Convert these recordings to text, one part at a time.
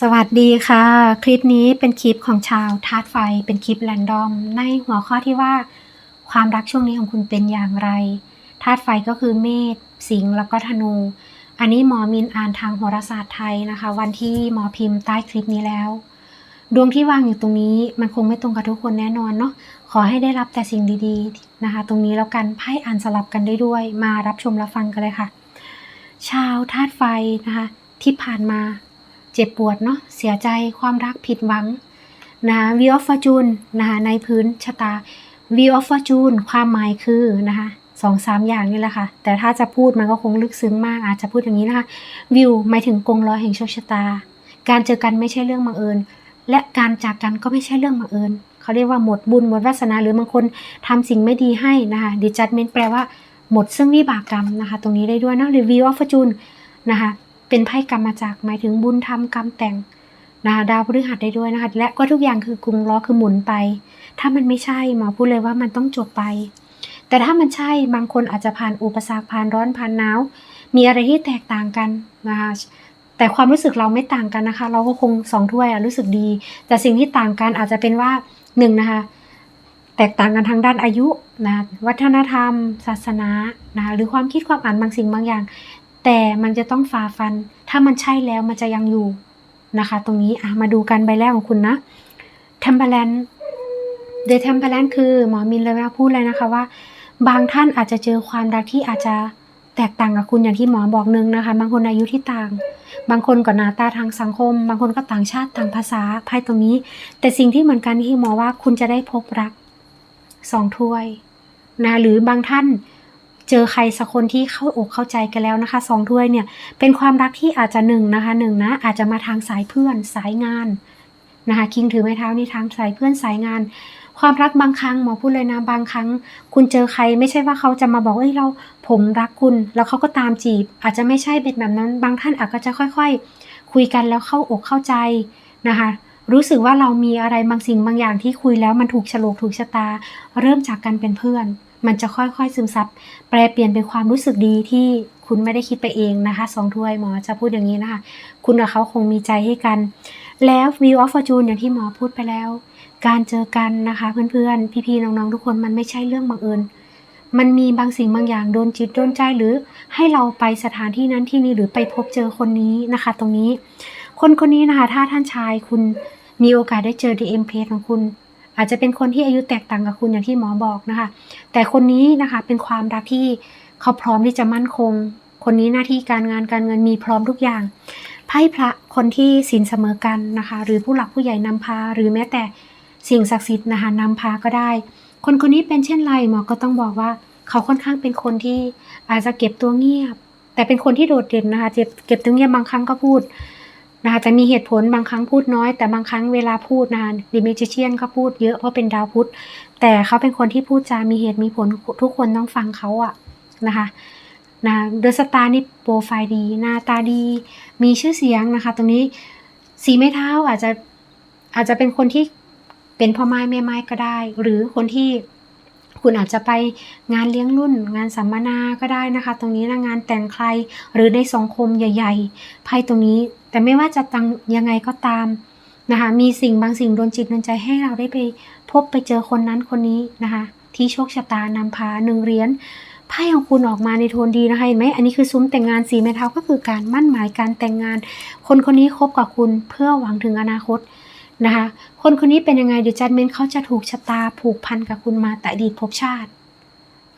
สวัสดีค่ะ คลิปนี้เป็นคลิปของชาวธาตุไฟ เป็นคลิปแรนดอม ในหัวข้อที่ว่า ความรักช่วงนี้ของคุณเป็นอย่างไรธาตุไฟก็คือเมษสิงห์แล้วก็ธนู อันนี้หมอมินอ่านทางโหราศาสตร์ไทยนะคะ วันที่หมอพิมพ์ใต้คลิปนี้แล้ว ดวงที่วางอยู่ตรงนี้มันคงไม่ตรงกับทุกคนแน่นอนเนาะขอให้ได้รับแต่สิ่งดีๆนะคะ ตรงนี้แล้วกันไพ่อ่านสลับกันได้ด้วย มารับชมรับฟังกันเลยค่ะ ชาวธาตุไฟนะคะ ที่ผ่านมา เจ็บปวดเนาะเสียใจความรักผิดหวังนะคะ Wheel of Fortune นะคะในพื้นชะตา Wheel of Fortune ความหมายคือนะคะสองสามอย่างนี่แหละค่ะ แต่ถ้าจะพูดมันก็คงลึกซึ้งมาก อาจจะพูดอย่างนี้นะคะวิวหมายถึงกงล้อแห่งโชคชะตา การเจอกันไม่ใช่เรื่องบังเอิญ และการจากกันก็ไม่ใช่เรื่องบังเอิญเขาเรียกว่าหมดบุญหมดวาสนาหรือบางคนทำสิ่งไม่ดีให้นะคะ Disjudgment แปลว่าหมดซึ่งวิบากกรรมนะคะ ตรงนี้ได้ด้วยนะหรือ Wheel of Fortune นะคะ เป็นไพ่กรรมมาจากหมายถึงบุญทำกรรมแต่งนะคะดาวพฤหัสได้ด้วยนะคะ และก็ทุกอย่างคือกรุงล้อคือหมุนไป ถ้ามันไม่ใช่หมอพูดเลยว่ามันต้องจบไป แต่ถ้ามันใช่บางคนอาจจะผ่านอุปสรรคผ่านร้อนผ่านหนาวมีอะไรที่แตกต่างกันนะคะแต่ความรู้สึกเราไม่ต่างกันนะคะ เราก็คงสองถ้วยอะรู้สึกดี แต่สิ่งที่ต่างกันอาจจะเป็นว่าหนึ่งนะคะแตกต่างกันทางด้านอายุนะวัฒนธรรม ศาสนานะหรือความคิดความอ่านบางสิ่งบางอย่าง แต่มันจะต้องฝ่าฟัน ถ้ามันใช่แล้วมันจะยังอยู่นะคะ ตรงนี้มาดูกันใบแรกของคุณนะเทมเ e ลนเดทเทมเ e ลนคือหมอมินเลยว่าพูดเลยนะคะว่า บางท่านอาจจะเจอความรักที่อาจจะแตกต่างกับคุณอย่างที่หมอบอกนึงนะคะ บางคนอายุที่ต่าง บางคนก็หน้าตาทางสังคม บางคนก็ต่างชาติต่างภาษาไพ่ตรงนี้ แต่สิ่งที่เหมือนกันที่หมอว่าคุณจะได้พบรักสองถ้วยนะหรือบางท่าน เจอใครสักคนที่เข้าอกเข้าใจกันแล้วนะคะสองถ้วยเนี่ยเป็นความรักที่อาจจะหนึ่งนะคะหนึ่งนะอาจจะมาทางสายเพื่อนสายงานนะคะคิงถือไม้เท้านี่ทางสายเพื่อนสายงาน ความรักบางครั้งหมอพูดเลยนะบางครั้ง คุณเจอใครไม่ใช่ว่าเขาจะมาบอกเอ้ยเราผมรักคุณ แล้วเขาก็ตามจีบ อาจจะไม่ใช่เป็นแบบนั้น บางท่านอาจจะค่อยๆ คุยกันแล้วเข้าอกเข้าใจนะคะรู้สึกว่าเรามีอะไรบางสิ่งบางอย่างที่คุยแล้วมันถูกฉลกถูกชะตา เริ่มจากกันเป็นเพื่อน มันจะค่อยๆซึมซับแปลเปลี่ยนเป็นความรู้สึกดีที่คุณไม่ได้คิดไปเองนะคะสองถ้วยหมอจะพูดอย่างนี้นะคะ คุณกับเขาคงมีใจให้กัน แล้ว View of Fortune อย่างที่หมอพูดไปแล้ว การเจอกันนะคะเพื่อนๆ พี่ๆ น้องๆ ทุกคนมันไม่ใช่เรื่องบังเอิญมันมีบางสิ่งบางอย่างโดนจิตโดนใจหรือให้เราไปสถานที่นั้นที่นี้หรือไปพบเจอคนนี้นะคะ ตรงนี้ คนคนนี้นะคะถ้าท่านชายคุณมีโอกาสได้เจอ DM p a g e ของคุณ อาจจะเป็นคนที่อายุแตกต่างกับคุณอย่างที่หมอบอกนะคะ แต่คนนี้นะคะเป็นความรักที่เขาพร้อมที่จะมั่นคง คนนี้หน้าที่การงานการเงินมีพร้อมทุกอย่างไพ่พระคนที่ศีลเสมอกันนะคะ หรือผู้หลักผู้ใหญ่นำพา หรือแม้แต่สิ่งศักดิ์สิทธิ์นะคะนำพาก็ได้ คนคนนี้เป็นเช่นไรหมอก็ต้องบอกว่าเขาค่อนข้างเป็นคนที่อาจจะเก็บตัวเงียบ แต่เป็นคนที่โดดเด่นนะคะเก็บเก็บตัวเงียบบางครั้งก็พูด นะคะจะมีเหตุผลบางครั้งพูดน้อย แต่บางครั้งเวลาพูดนะคะดิเมจิเชียนก็พูดเยอะเพราะเป็นดาวพุธ แต่เขาเป็นคนที่พูดจามีเหตุมีผลทุกคนต้องฟังเขาอะนะคะนะเดอะสตาร์นี่โปรไฟล์ดี หน้าตาดี มีชื่อเสียงนะคะ ตรงนี้สีไม้เท้าอาจจะอาจจะเป็นคนที่เป็นพ่อไม้แม่ไม้ก็ได้ หรือคนที่ คุณอาจจะไปงานเลี้ยงรุ่น งานสัมมนาก็ได้นะคะ ตรงนี้นะงานแต่งใครหรือในสังคมใหญ่ๆไพ่ตรงนี้ แต่ไม่ว่าจะตังยังไงก็ตามนะคะ มีสิ่งบางสิ่งโดนจิตโดนใจให้เราได้ไปพบไปเจอคนนั้นคนนี้นะคะ ที่โชคชะตานำพาหนึ่งเหรียญไพ่ของคุณออกมาในโทนดีนะคะเห็นไหมอันนี้คือซุ้มแต่งงานสีไม้เท้าก็คือการมั่นหมายการแต่งงาน คนคนนี้คบกับคุณเพื่อหวังถึงอนาคต นะคะ คนคนนี้เป็นยังไงเดี๋ยวจัดเมนเขาจะถูกชะตาผูกพันกับคุณมาแต่อดีตภพชาติ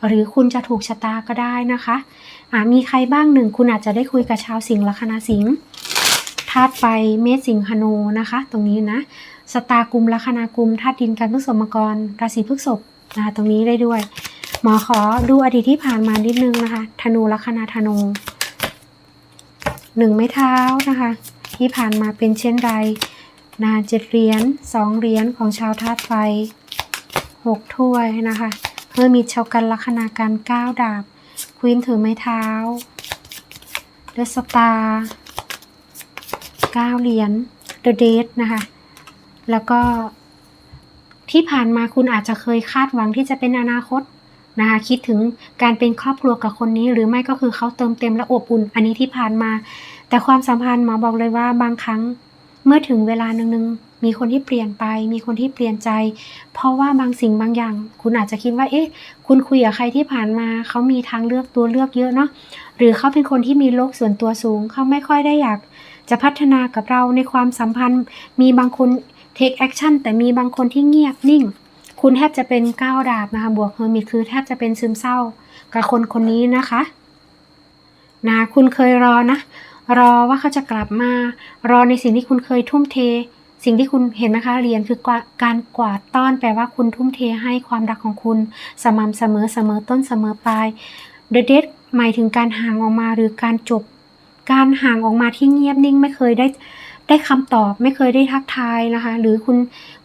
หรือคุณจะถูกชะตาก็ได้นะคะะมีใครบ้างหนึ่ง คุณอาจจะได้คุยกับชาวสิงห์ลัคนาสิงห์ธาตุไฟเมษสิงหโนนะคะ ตรงนี้นะสตากุมลัคนากุมธาตุดินกันพฤษภมกรราศีพฤษภนะคะตรงนี้ได้ด้วย หมอขอดูอดีตที่ผ่านมานิดนึงนะคะ ธนูลัคนาธนูหนึ่งไม้เท้านะคะ ที่ผ่านมาเป็นเช่นไร นะเจ็ดเหรียญสองเหรียญของชาวธาตุไฟหกถ้วยนะคะเพื่อมีชาวกันลัคนาการเก้าดาบควีนถือไม้เท้าเดอสตาร์เก้าเหรียญเดอะเดทนะคะ แล้วก็ที่ผ่านมาคุณอาจจะเคยคาดหวังที่จะเป็นอนาคตนะคะคิดถึงการเป็นครอบครัวกับคนนี้ หรือไม่ก็คือเขาเติมเต็มและอบอุ่น อันนี้ที่ผ่านมา แต่ความสัมพันธ์หมอบอกเลยว่าบางครั้ง เมื่อถึงเวลาหนึ่งๆมีคนที่เปลี่ยนไป มีคนที่เปลี่ยนใจ เพราะว่าบางสิ่งบางอย่าง คุณอาจจะคิดว่า เอ๊ะ คุณคุยกับใครที่ผ่านมา เขามีทางเลือกตัวเลือกเยอะเนาะ หรือเขาเป็นคนที่มีโลกส่วนตัวสูง เขาไม่ค่อยได้อยากจะพัฒนากับเราในความสัมพันธ์ มีบางคน take action แต่มีบางคนที่เงียบนิ่ง คุณแทบจะเป็นก้าวดาบนะคะ บวกเฮอร์มิตคือแทบจะเป็นซึมเศร้ากับคนคนนี้นะคะนะคุณเคยรอนะ รอว่าเขาจะกลับมา รอในสิ่งที่คุณเคยทุ่มเท สิ่งที่คุณเห็นไหมคะเรียนคือกาการกวาดต้อนแปลว่าคุณทุ่มเทให้ความรักของคุณ สม่ำเสมอเสมอต้นเสมอปลาย The Dead หมายถึงการห่างออกมาหรือการจบ การห่างออกมาที่เงียบนิ่งไม่เคยได้ได้คำตอบไม่เคยได้ทักทายนะคะ หรือคุณ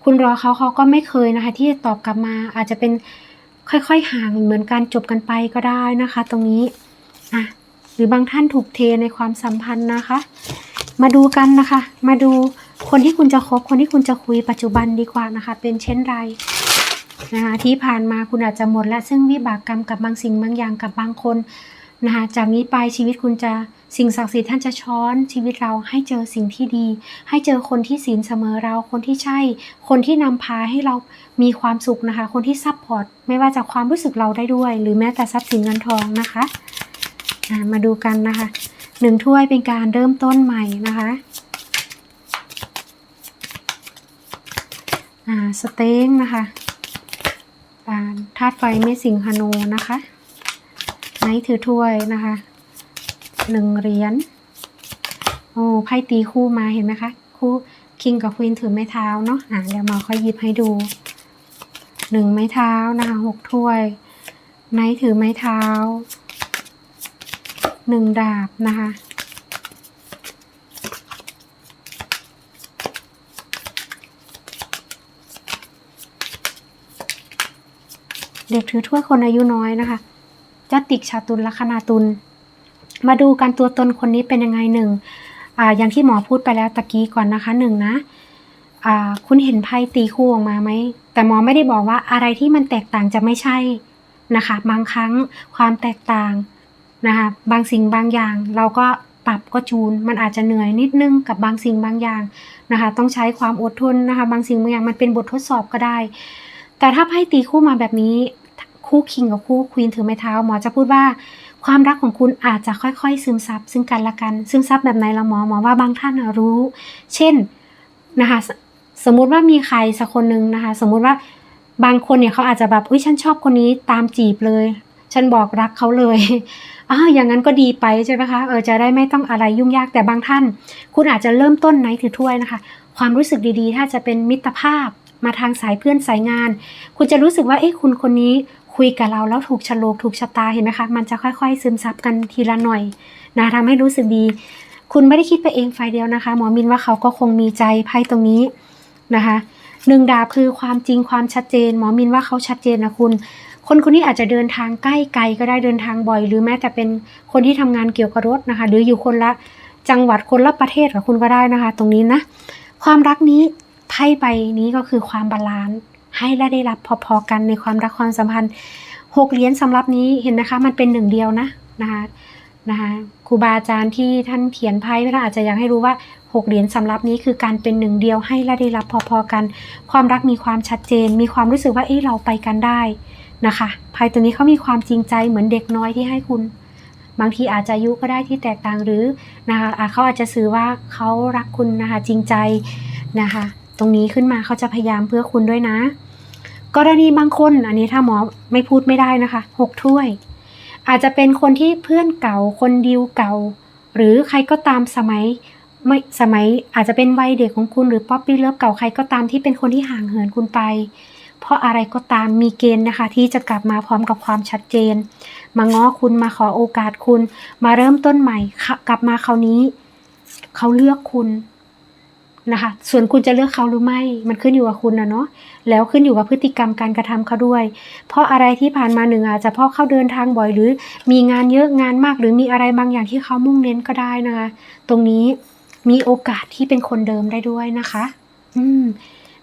คุณรอเขาเขาก็ไม่เคยนะคะ ที่จะตอบกลับมาอาจจะเป็นค่อยๆห่างเหมือนการจบกันไปก็ได้นะคะ ตรงนี้อะ รือบางท่านถูกเทในความสัมพันธ์นะคะ มาดูกันนะคะ มาดูคนที่คุณจะคบคนที่คุณจะคุยปัจจุบันดีกว่านะคะ เป็นเช่นไรนะคะที่ผ่านมาคุณอาจจะหมดและซึ่งวิบากกรรมกับบางสิ่งบางอย่างกับบางคนนะคะจากนี้ไปชีวิตคุณจะสิ่งศักดิ์สิทธิ์ท่านจะช้อนชีวิตเราให้เจอสิ่งที่ดี ให้เจอคนที่ศีลเสมอเราคนที่ใช่ คนที่นำพาให้เรามีความสุขนะคะ คนที่ซัพพอร์ตไม่ว่าจากความรู้สึกเราได้ด้วย หรือแม้แต่ทรัพย์สินเงินทองนะคะ มาดูกันนะคะหนึ่งถ้วยเป็นการเริ่มต้นใหม่นะคะสเต็งนะคะาธาตุไฟไม่สิงหนูนะคะไนท์ถือถ้วยนะคะหนึ่งเหรียญโอ้ไพ่ตีคู่มาเห็นไหมคะคู่คิงกับควีนถือไม้เท้าเนาะอ่าเดี๋ยวมาค่อยหยิบให้ดูหนึ่งไม้เท้านะคะหกถ้วยไนท์ถือไม้เท้า หนึ่งดาบนะคะ เด็กถือถ้วยคนอายุน้อยนะคะจติกชาตุลลัคนาตุล มาดูกันตัวตนคนนี้เป็นยังไงหนึ่งออย่างที่หมอพูดไปแล้วตะกี้ก่อนนะคะหนึ่งนะคุณเห็นไพ่ตีคู่ออกมาไหม แต่หมอไม่ได้บอกว่าอะไรที่มันแตกต่างจะไม่ใช่นะคะ บางครั้งความแตกต่าง นะคะบางสิ่งบางอย่างเราก็ปรับก็จูน มันอาจจะเหนื่อยนิดนึงกับบางสิ่งบางอย่างนะคะ ต้องใช้ความอดทนนะคะ บางสิ่งบางอย่างมันเป็นบททดสอบก็ได้ แต่ถ้าไพ่ตีคู่มาแบบนี้คู่คิงกับคู่ควีนถือไม้เท้าหมอจะพูดว่าความรักของคุณอาจจะค่อยๆ ซึมซับซึ่งกันและกัน ซึมซับแบบไหนละหมอหมอว่าบางท่านรู้ เช่นนะคะสสมมุติว่ามีใครสักคนหนึ่งนะคะ สมมุติว่าบางคนเนี่ยเขาอาจจะแบบอุ้ยฉันชอบคนนี้ตามจีบเลย ฉันบอกรักเขาเลย อ้าวอย่างนั้นก็ดีไปใช่ไหมคะเออจะได้ไม่ต้องอะไรยุ่งยากแต่บางท่าน คุณอาจจะเริ่มต้นไหนถือถ้วยนะคะ ความรู้สึกดีๆ ถ้าจะเป็นมิตรภาพมาทางสายเพื่อนสายงาน คุณจะรู้สึกว่าเอ๊ะคุณคนนี้คุยกับเราแล้วถูกฉลกถูกชะตาเห็นไหมคะ มันจะค่อยๆ ซึมซับกันทีละหน่อยนะทำให้รู้สึกดี คุณไม่ได้คิดไปเองฝ่ายเดียวนะคะ หมอมินว่าเขาก็คงมีใจไพ่ตรงนี้นะคะหนึ่งดาบคือความจริงความชัดเจน หมอมินว่าเขาชัดเจนนะคุณ คนคนนี้อาจจะเดินทางใกล้ไกลก็ได้เดินทางบ่อย หรือแม้แต่เป็นคนที่ทำงานเกี่ยวกับรถนะคะ หรืออยู่คนละจังหวัดคนละประเทศกับคุณก็ได้นะคะ ตรงนี้นะ ความรักนี้ไพ่ใบนี้ก็คือความบาลานซ์ให้และได้รับพอๆกันในความรักความสัมพันธ์หกเหรียญสำหรับนี้เห็นนะคะ มันเป็นหนึ่งเดียวนะนะคะนะคะครูบาอาจารย์ที่ท่านเขียนไพ่ท่านอาจจะอยากให้รู้ว่าหกเหรียญสำหรับนี้คือการเป็นหนึ่งเดียวให้และได้รับพอๆกัน ความรักมีความชัดเจน มีความรู้สึกว่าเอ้เราไปกันได้ นะคะไพ่ตัวนี้เขามีความจริงใจเหมือนเด็กน้อยที่ให้คุณ บางทีอาจจะอายุก็ได้ที่แตกต่างหรือนะคะอะเขาอาจจะสื่อว่าเขารักคุณนะคะจริงใจนะคะ ตรงนี้ขึ้นมาเขาจะพยายามเพื่อคุณด้วยนะ กรณีบางคนอันนี้ถ้าหมอไม่พูดไม่ได้นะคะหกถ้วย อาจจะเป็นคนที่เพื่อนเก่าคนดิวเก่า หรือใครก็ตามสมัยไม่สมัยอาจจะเป็นวัยเด็กของคุณหรือป๊อปปี้เลิฟเก่าใครก็ตามที่เป็นคนที่ห่างเหินคุณไป เพราะอะไรก็ตามมีเกณฑ์นะคะ ที่จะกลับมาพร้อมกับความชัดเจน มาง้อคุณมาขอโอกาสคุณ มาเริ่มต้นใหม่กลับมาคราวนี้เขาเลือกคุณนะคะ ส่วนคุณจะเลือกเขาหรือไม่ มันขึ้นอยู่กับคุณนะเนาะ แล้วขึ้นอยู่กับพฤติกรรมการกระทำเขาด้วย เพราะอะไรที่ผ่านมาหนึ่งอาจจะเพราะเขาเดินทางบ่อยหรือ มีงานเยอะงานมาก หรือมีอะไรบางอย่างที่เขามุ่งเน้นก็ได้นะคะ ตรงนี้มีโอกาสที่เป็นคนเดิมได้ด้วยนะคะ อืม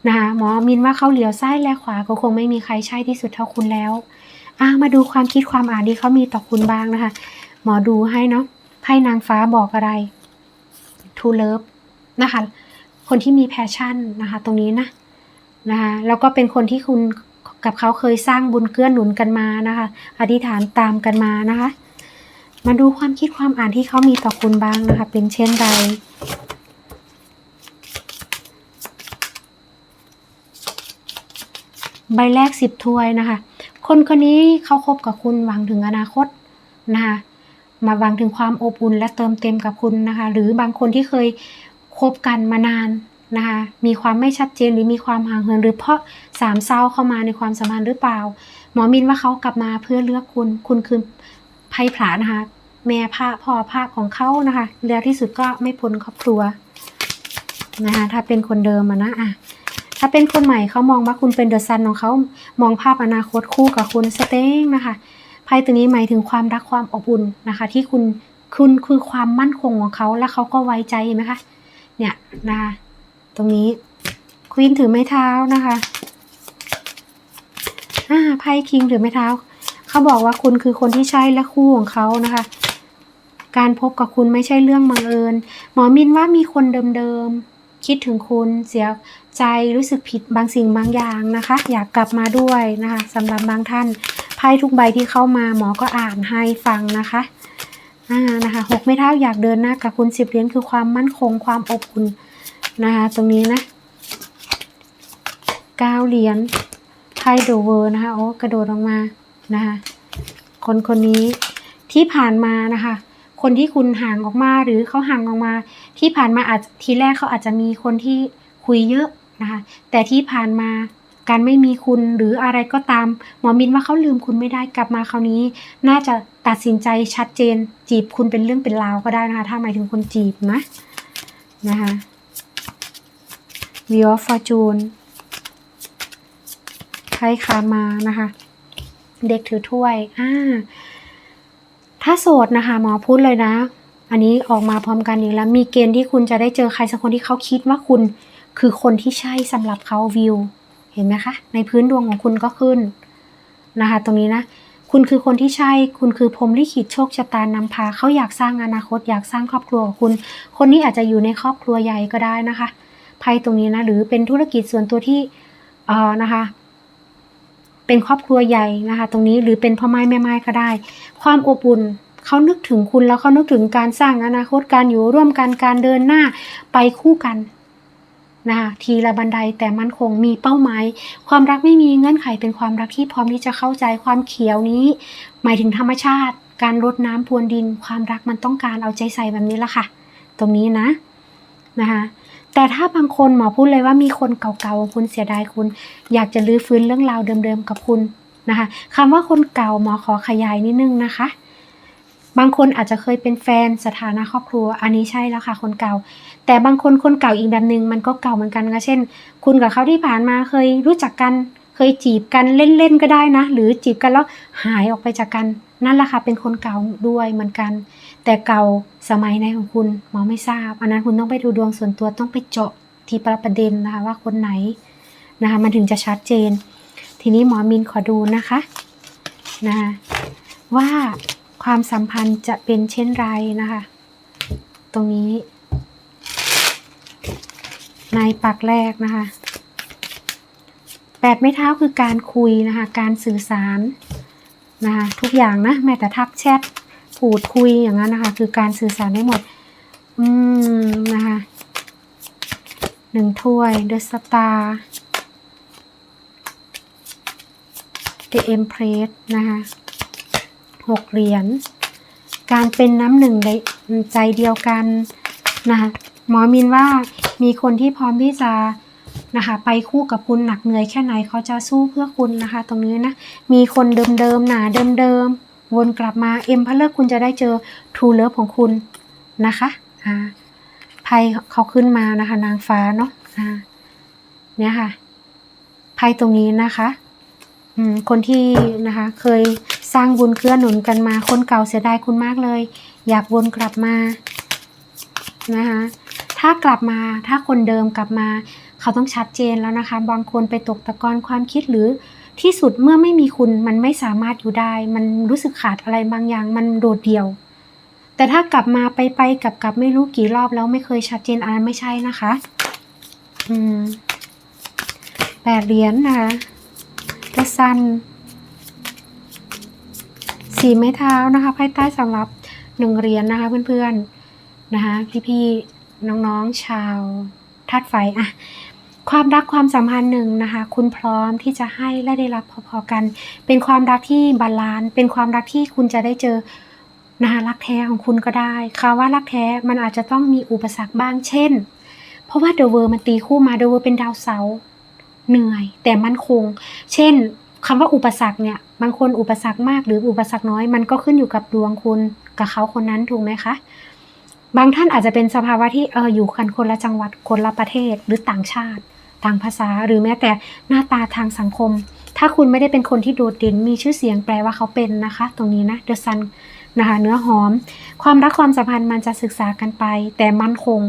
นะคะหมอมินว่าเขาเหลียวซ้ายและขวาก็คงไม่มีใครใช่ที่สุดเท่าคุณแล้วอ่ามาดูความคิดความอ่านที่เขามีต่อคุณบ้างนะคะ หมอดูให้เนาะไพ่นางฟ้าบอกอะไร to love นะคะ คนที่มีแพชชั่นนะคะ ตรงนี้นะนะคะแล้วก็เป็นคนที่คุณกับเขาเคยสร้างบุญเกื้อหนุนกันมานะคะ อธิษฐานตามกันมานะคะ มาดูความคิดความอ่านที่เขามีต่อคุณบ้างนะคะ เป็นเช่นไร ใบแรกสิบถ้วยนะคะ คนคนนี้เขาคบกับคุณหวังถึงอนาคตนะคะมาหวังถึงความอบอุ่นและเติมเต็มกับคุณนะคะ หรือบางคนที่เคยคบกันมานานนะคะ มีความไม่ชัดเจนหรือมีความห่างเหิน หรือเพราะสามเศร้าเข้ามาในความสัมพันธ์หรือเปล่า หมอมินว่าเขากลับมาเพื่อเลือกคุณ คุณคือไพ่ผลานะคะ แม่ภาพ่อภาของเขานะคะแล้วที่สุดก็ไม่พ้นครอบครัวนะคะ ถ้าเป็นคนเดิมอะนะอะ ถ้าเป็นคนใหม่เขามองว่าคุณเป็นเดอะซันของเขามองภาพอนาคตคู่กับคุณสเต็งนะคะไพ่ตัวนี้หมายถึงความรักความอบอุ่นนะคะ ที่คุณคุณคือความมั่นคงของเขาและเขาก็ไว้ใจเห็นไหมคะเนี่ยนะคะตรงนี้ควีนถือไม้เท้านะคะอ่าไพ่คิงถือไม้เท้าเขาบอกว่าคุณคือคนที่ใช่และคู่ของเขานะคะ การพบกับคุณไม่ใช่เรื่องบังเอิญ หมอมินว่ามีคนเดิมๆคิดถึงคุณเสีย ใจรู้สึกผิดบางสิ่งบางอย่างนะคะ อยากกลับมาด้วยนะคะสำหรับบางท่านไพ่ทุกใบที่เข้ามาหมอก็อ่านให้ฟังนะคะอ่านะคะหกไม้เท้าอยากเดินหน้ากับคุณสิบเหรียญคือความมั่นคงความอบอุ่นนะคะตรงนี้นะเก้าเหรียญไพ่เดอะเวอร์นะคะโอ้กระโดดออกมานะคะคนคนนี้ที่ผ่านมานะคะ คนที่คุณห่างออกมาหรือเขาห่างออกมา ที่ผ่านมาอาจทีแรกเขาอาจจะมีคนที่คุยเยอะ นะคะ แต่ที่ผ่านมาการไม่มีคุณหรืออะไรก็ตาม หมอมินว่าเขาลืมคุณไม่ได้กลับมาคราวนี้ น่าจะตัดสินใจชัดเจน จีบคุณเป็นเรื่องเป็นราวก็ได้นะคะ ถ้าหมายถึงคนจีบนะนะคะ Wheel of Fortune ไพ่คามานะคะ เด็กถือถ้วยอ่าถ้าโสดนะคะ หมอพูดเลยนะ อันนี้ออกมาพร้อมกันอีกแล้ว มีเกณฑ์ที่คุณจะได้เจอใครสักคนที่เขาคิดว่าคุณ คือคนที่ใช่สำหรับเขาวิว เห็นไหมคะ ในพื้นดวงของคุณก็ขึ้นนะคะ ตรงนี้นะ คุณคือคนที่ใช่ คุณคือพรหมลิขิตโชคชะตานำพาเขาอยากสร้างอนาคต อยากสร้างครอบครัวของคุณ คนนี้อาจจะอยู่ในครอบครัวใหญ่ก็ได้นะคะไพ่ตรงนี้นะ หรือเป็นธุรกิจส่วนตัวที่เอ่อนะคะเป็นครอบครัวใหญ่นะคะ ตรงนี้หรือเป็นพ่อไม้แม่ไม้ก็ได้ ความอบอุ่นเขานึกถึงคุณแล้วเขานึกถึงการสร้างอนาคตการอยู่ร่วมกันการเดินหน้าไปคู่กัน นะคะทีละบันไดแต่มันคงมีเป้าหมาย ความรักไม่มีเงื่อนไขเป็นความรักที่พร้อมที่จะเข้าใจความเขียวนี้ หมายถึงธรรมชาติ การรดน้ำพรวนดิน ความรักมันต้องการเอาใจใส่แบบนี้ละค่ะ ตรงนี้นะนะคะแต่ถ้าบางคนหมอพูดเลยว่ามีคนเก่าๆคุณเสียดายคุณ อยากจะลื้อฟื้นเรื่องราวเดิมๆกับคุณนะคะคำว่าคนเก่าหมอขอขยายนิดนึงนะคะ บางคนอาจจะเคยเป็นแฟนสถานะครอบครัว อันนี้ใช่แล้วค่ะ คนเก่า แต่บางคนคนเก่าอีกแบบหนึ่งมันก็เก่าเหมือนกันนะคะเช่น คุณกับเขาที่ผ่านมาเคยรู้จักกัน เคยจีบกันเล่นๆก็ได้นะ หรือจีบกันแล้วหายออกไปจากกันนั่นแหละค่ะเป็นคนเก่าด้วยเหมือนกัน แต่เก่าสมัยไหนของคุณหมอไม่ทราบ อันนั้นคุณต้องไปดูดวงส่วนตัวต้องไปเจาะทีประประเด็นนะคะว่าคนไหนนะคะมันถึงจะชัดเจน ทีนี้หมอมินขอดูนะคะนะคะว่าความสัมพันธ์จะเป็นเช่นไรนะคะ ตรงนี้ ในปักแรกนะคะแปดไม้เท้าคือการคุยนะคะ การสื่อสารนะคะทุกอย่างนะแม้แต่ทักแชทพูดคุยอย่างนั้นนะคะ คือการสื่อสารได้หมด อืมนะคะหนึ่งถ้วยเดอะสตาร์เดอะเอ็มเพรสนะคะหกเหรียญ การเป็นน้ำหนึ่งใใจเดียวกันนะคะหมอมินว่า มีคนที่พร้อมที่จะนะคะ ไปคู่กับคุณหนักเหนื่อยแค่ไหนเขาจะสู้เพื่อคุณนะคะ ตรงนี้นะ มีคนเดิมๆหนาเดิมๆวนกลับมาเอ็มพะเลิกคุณจะได้เจอทูเลิฟของคุณนะคะอ่าไพ่เขาขึ้นมานะคะ นางฟ้าเนาะอ่าเนี่ยค่ะไพ่ตรงนี้นะคะอืมคนที่นะคะ เคยสร้างบุญเกื้อหนุนกันมา คนเก่าเสียดายคุณมากเลย อยากวนกลับมานะคะ ถ้ากลับมาถ้าคนเดิมกลับมา เขาต้องชัดเจนแล้วนะคะ บางคนไปตกตะกอนความคิดหรือที่สุดเมื่อไม่มีคุณมันไม่สามารถอยู่ได้ มันรู้สึกขาดอะไรบางอย่างมันโดดเดี่ยว แต่ถ้ากลับมาไปไปกลับกลับไม่รู้กี่รอบแล้วไม่เคยชัดเจนอันนั้นไม่ใช่นะคะอืมแปดเหรียญนะคะกระซันสีไม้เท้านะคะไพ่ใต้สำหรับหนึ่งเหรียญนะคะเพื่อนๆ นะคะพี่ๆ น้องๆชาวธาตุไฟอะความรักความสัมพันธ์หนึ่งนะคะ คุณพร้อมที่จะให้และได้รับพอๆกัน เป็นความรักที่บาลานซ์เป็นความรักที่คุณจะได้เจอนะคะรักแท้ของคุณก็ได้คำว่ารักแท้มันอาจจะต้องมีอุปสรรคบ้างเช่น เพราะว่าเดอะเวอร์มันตีคู่มาเดอะเวอร์เป็นดาวเสาร์เหนื่อย แต่มั่นคง เช่นคำว่าอุปสรรคเนี่ยบางคนอุปสรรคมากหรืออุปสรรคน้อย มันก็ขึ้นอยู่กับดวงคุณกับเขาคนนั้นถูกไหมคะ บางท่านอาจจะเป็นสภาวะที่เอออยู่กันคนละจังหวัดคนละประเทศหรือต่างชาติ ต่างภาษาหรือแม้แต่หน้าตาทางสังคม ถ้าคุณไม่ได้เป็นคนที่โดดเด่นมีชื่อเสียงแปลว่าเขาเป็นนะคะ ตรงนี้นะเดอะซันนะคะเนื้อหอม ความรักความสัมพันธ์มันจะศึกษากันไป แต่มั่นคง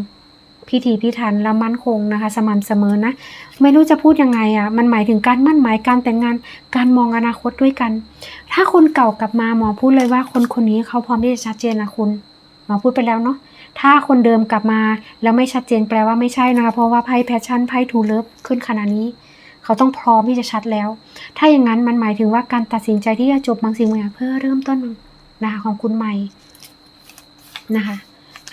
พิถีพิถันและมั่นคงนะคะ สม่ำเสมอนะ ไม่รู้จะพูดยังไงอะ มันหมายถึงการมั่นหมายการแต่งงานการมองอนาคตด้วยกัน ถ้าคนเก่ากลับมาหมอพูดเลยว่าคนคนนี้เขาพร้อมที่จะชัดเจนนะคุณ หมอพูดไปแล้วเนาะถ้าคนเดิมกลับมาแล้วไม่ชัดเจนแปลว่าไม่ใช่นะคะ เพราะว่าไพ่แพชชั่นไพ่ทูเลิฟขึ้นขนาดนี้ เขาต้องพร้อมที่จะชัดแล้ว ถ้าอย่างนั้นมันหมายถึงว่าการตัดสินใจที่จะจบบางสิ่งบางอย่างเพื่อเริ่มต้นนะคะของคุณใหม่นะคะ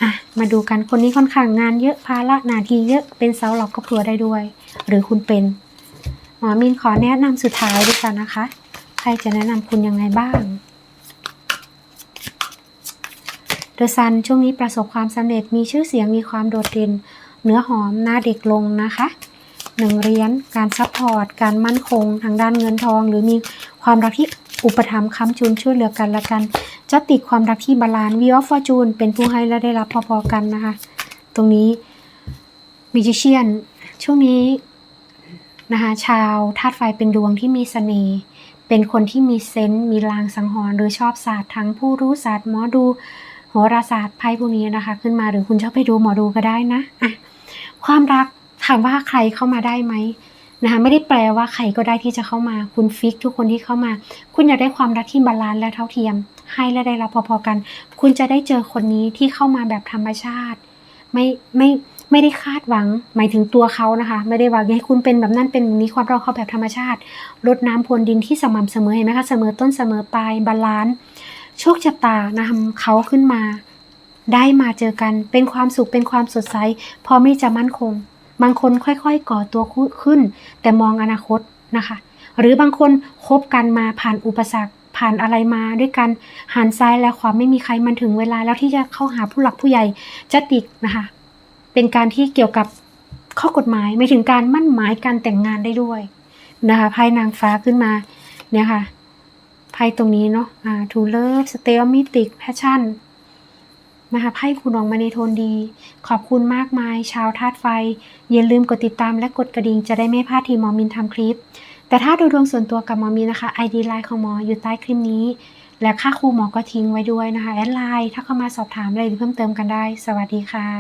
อะมาดูกันคนนี้ค่อนข้างงานเยอะภาระหนาทีเยอะเป็นเสาหลักครอบครัวได้ด้วย หรือคุณเป็นหมอมินขอแนะนำสุดท้ายดีกว่านะคะ ใครจะแนะนำคุณยังไงบ้าง เดอะซันช่วงนี้ประสบความสำเร็จมีชื่อเสียงมีความโดดเด่นเนื้อหอมหน้าเด็กลงนะคะหนึ่งเหรียญการซัพพอร์ต การมั่นคง ทางด้านเงินทอง หรือมีความรักที่อุปถัมภ์ค้ำจุนช่วยเหลือกันละกันจะติดความรักที่บาลานซ์วีออฟฟอร์จูนเป็นผู้ให้และได้รับพอๆกันนะคะ ตรงนี้มิจิเชียนช่วงนี้นะคะชาวธาตุไฟเป็นดวงที่มีเสน่ห์เป็นคนที่มีเซนส์มีลางสังหรณ์หรือชอบศาสตร์ทั้งผู้รู้ศาสตร์หมอดู หราศาสตร์ไพ่พวกนี้นะคะ ขึ้นมาหรือคุณชอบไปดูหมอดูก็ได้นะอะความรักถามว่าใครเข้ามาได้ไหมนะคะไม่ได้แปลว่าใครก็ได้ที่จะเข้ามาคุณฟิกทุกคนที่เข้ามา คุณอยากได้ความรักที่บาลานซ์และเท่าเทียม ให้และได้รับพอๆกัน คุณจะได้เจอคนนี้ที่เข้ามาแบบธรรมชาติ ไม่ไม่ไม่ได้คาดหวัง หมายถึงตัวเขานะคะ ไม่ได้หวังให้คุณเป็นแบบนั้นเป็นแบบนี้ความรักเขาแบบธรรมชาติรดน้ำพรวนดินที่สม่ำเสมอเห็นไหมคะเสมอต้นเสมอปลายบาลานซ์ โชคชะตานะเขาขึ้นมา ได้มาเจอกันเป็นความสุขเป็นความสดใสพร้อมที่จะมั่นคง บางคนค่อยๆ ก่อตัวขึ้น แต่มองอนาคตนะคะ หรือบางคนคบกันมาผ่านอุปสรรคผ่านอะไรมาด้วยกันหันซ้ายและขวาไม่มีใครมันถึงเวลาแล้วที่จะเข้าหาผู้หลักผู้ใหญ่จะติดนะคะ เป็นการที่เกี่ยวกับข้อกฎหมายไม่ถึงการมั่นหมายการแต่งงานได้ด้วยนะคะไพ่นางฟ้าขึ้นมาเนี่ยค่ะ ไพ่ตรงนี้เนาะอ่าทูเลิฟสเตลมิติกแพชชั่นนะคะไพ่คุณออกมาในโทนดี ขอบคุณมากมาย ชาวธาตุไฟ อย่าลืมกดติดตามและกดกระดิ่งจะได้ไม่พลาดทีหมอมินทำคลิป แต่ถ้าดูดวงส่วนตัวกับหมอมินนะคะ ID ไลน์ของหมออยู่ใต้คลิปนี้ และค่าครูหมอก็ทิ้งไว้ด้วยนะคะ แอดไลน์ถ้าเข้ามาสอบถามอะไรหรือเพิ่มเติมกันได้ สวัสดีค่ะ